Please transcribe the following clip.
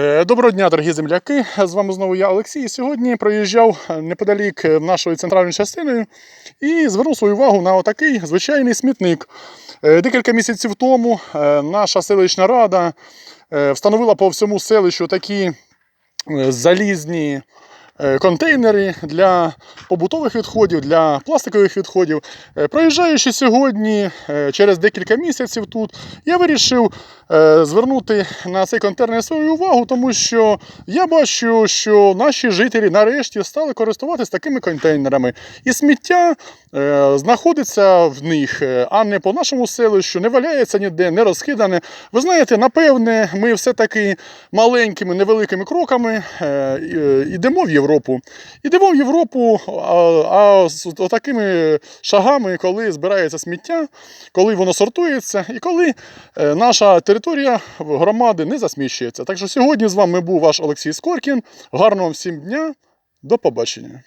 Е, Доброго дня, дорогі земляки! З вами знову я, Олексій. Сьогодні проїжджав неподалік нашої центральної частини і звернув свою увагу на отакий звичайний смітник. Е, Декілька місяців тому е, наша селищна рада е, встановила по всьому селищу такі е, залізні е, контейнери для побутових відходів, для пластикових відходів. Е, Проїжджаючи сьогодні е, через декілька місяців тут, я вирішив е, звернути на цей контейнер свою увагу, тому що я бачу, що наші жителі нарешті стали користуватися такими контейнерами. І сміття е, знаходиться в них, е, а не по нашому селищу, не валяється ніде, не розкидане. Ви знаєте, напевне, ми все-таки маленькими невеликими кроками е, е, йдемо в Європу. Йдемо в Європу, а, а з такими шагами, коли збирається сміття, коли воно сортується, і коли е, наша територія громади не засміщується. Так що сьогодні з вами був ваш Олексій Скоркін. Гарного всім дня. До побачення.